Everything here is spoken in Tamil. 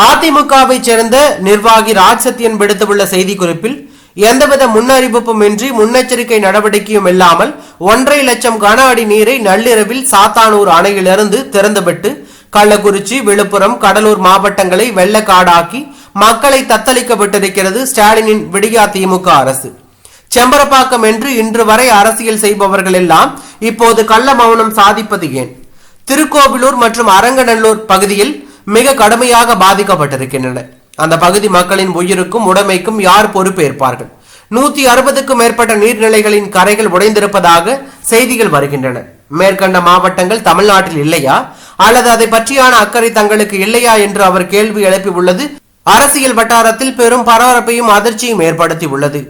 அதிமுகவை சேர்ந்த நிர்வாகி ராஜ் சத்யன் விடுத்துள்ள செய்திக்குறிப்பில் எந்தவித முன்னறிவிப்பும் இன்றி முன்னெச்சரிக்கை நடவடிக்கையும் இல்லாமல் ஒன்றரை லட்சம் கன அடி நீரை நள்ளிரவில் சாத்தானூர் அணையிலிருந்து திறந்துவிட்டு கள்ளக்குறிச்சி விழுப்புரம் கடலூர் மாவட்டங்களை வெள்ளக்காடாக்கி மக்களை தத்தளிக்க விட்டிருக்கிறது ஸ்டாலினின் விடியா திமுக அரசு. செம்பரப்பாக்கம் என்று இன்று வரை அரசியல் செய்பவர்கள் எல்லாம் இப்போது கள்ள மௌனம் சாதிப்பது ஏன்? திருக்கோவிலூர் மற்றும் அரங்கநல்லூர் பகுதியில் மிக கடுமையாக பாதிக்கப்பட்டிருக்கின்றன அந்த பகுதி மக்களின் உயிருக்கும் உடைமைக்கும் யார் பொறுப்பேற்பார்கள்? நூத்தி அறுபதுக்கும் மேற்பட்ட நீர்நிலைகளின் கரைகள் உடைந்திருப்பதாக செய்திகள் வருகின்றன. மேற்கண்ட மாவட்டங்கள் தமிழ்நாட்டில் இல்லையா? அல்லது அதை பற்றியான அக்கறை தங்களுக்கு இல்லையா என்று அவர் கேள்வி எழுப்பி உள்ளது அரசியல் வட்டாரத்தில் பெரும் பரபரப்பையும் அதிர்ச்சியும் ஏற்படுத்தி உள்ளது